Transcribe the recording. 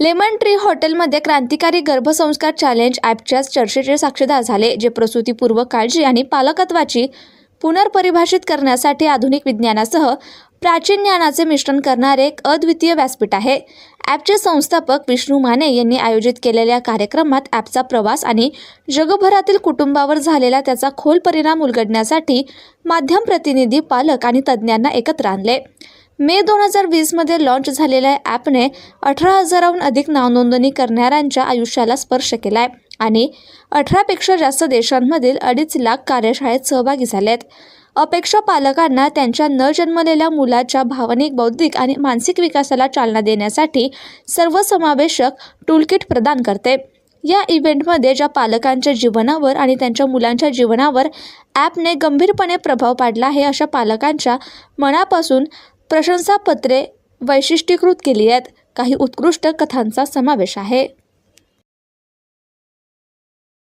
Lemon tree हॉटेलमध्ये क्रांतिकारी गर्भसंस्कार challenge ॲपच्या चर्चेचे साक्षीदार झाले जे प्रसूतीपूर्व काळजी आणि पालकत्वाची पुनर्परिभाषित करण्यासाठी आधुनिक विज्ञानासह प्राचीन ज्ञानाचे मिश्रण करणारे एक अद्वितीय व्यासपीठ आहे. ॲपचे संस्थापक विष्णू माने यांनी आयोजित केलेल्या कार्यक्रमात ॲपचा प्रवास आणि जगभरातील कुटुंबावर झालेला त्याचा खोल परिणाम उलगडण्यासाठी माध्यम प्रतिनिधी पालक आणि तज्ज्ञांना एकत्र आणले. मे दोन हजार वीसमध्ये लॉन्च झालेल्या ॲपने अठरा हजाराहून अधिक नावनोंदणी करणाऱ्यांच्या आयुष्याला स्पर्श केला आहे आणि अठरापेक्षा जास्त देशांमधील अडीच लाख कार्यशाळेत सहभागी झालेत. अपेक्षा पालकांना त्यांच्या न जन्मलेल्या मुलाच्या भावनिक बौद्धिक आणि मानसिक विकासाला चालना देण्यासाठी सर्वसमावेशक टूलकिट प्रदान करते. या इव्हेंटमध्ये ज्या पालकांच्या जीवनावर आणि त्यांच्या मुलांच्या जीवनावर ॲपने गंभीरपणे प्रभाव पाडला आहे अशा पालकांच्या मनापासून प्रशंसापत्रे वैशिष्ट्यीकृत केली आहेत. काही उत्कृष्ट कथांचा समावेश आहे.